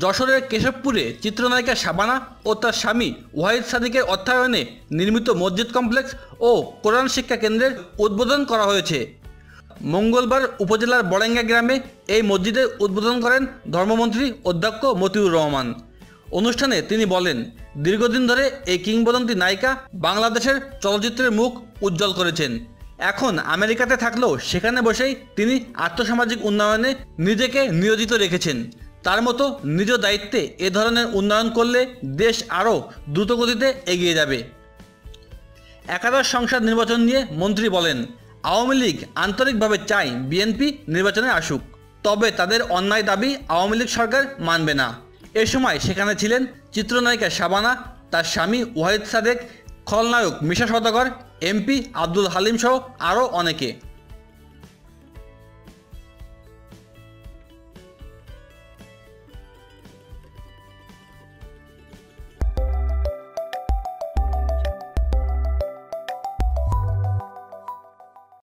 যশোরের কেশবপুরে চিত্রনায়িকা শাবানা ও তার স্বামী ওয়াহিদ সাদিকের অর্থায়নে নির্মিত মসজিদ কমপ্লেক্স ও কোরআন শিক্ষা কেন্দ্রের উদ্বোধন করা হয়েছে। মঙ্গলবার উপজেলার বড়েঙ্গা গ্রামে এই মসজিদের উদ্বোধন করেন ধর্মমন্ত্রী অধ্যক্ষ মতিউর রহমান। অনুষ্ঠানে তিনি বলেন, দীর্ঘদিন ধরে এই কিংবদন্তি নায়িকা বাংলাদেশের চলচ্চিত্রের মুখ উজ্জ্বল করেছেন। এখন আমেরিকাতে থাকলেও সেখানে বসেই তিনি আর্থসামাজিক উন্নয়নে নিজেকে নিয়োজিত রেখেছেন। তার মতো নিজ দায়িত্বে এ ধরনের উন্নয়ন করলে দেশ আরও দ্রুতগতিতে এগিয়ে যাবে। একাদশ সংসদ নির্বাচন নিয়ে মন্ত্রী বলেন, আওয়ামী লীগ আন্তরিকভাবে চায় বিএনপি নির্বাচনে আসুক, তবে তাদের অন্যায় দাবি আওয়ামী লীগ সরকার মানবে না। এ সময় সেখানে ছিলেন চিত্রনায়িকা শাবানা, তার স্বামী ওয়াহিদ সাদেক, খলনায়ক মিশা সদাগর এমপি আব্দুল হালিম সহ আরও অনেকে।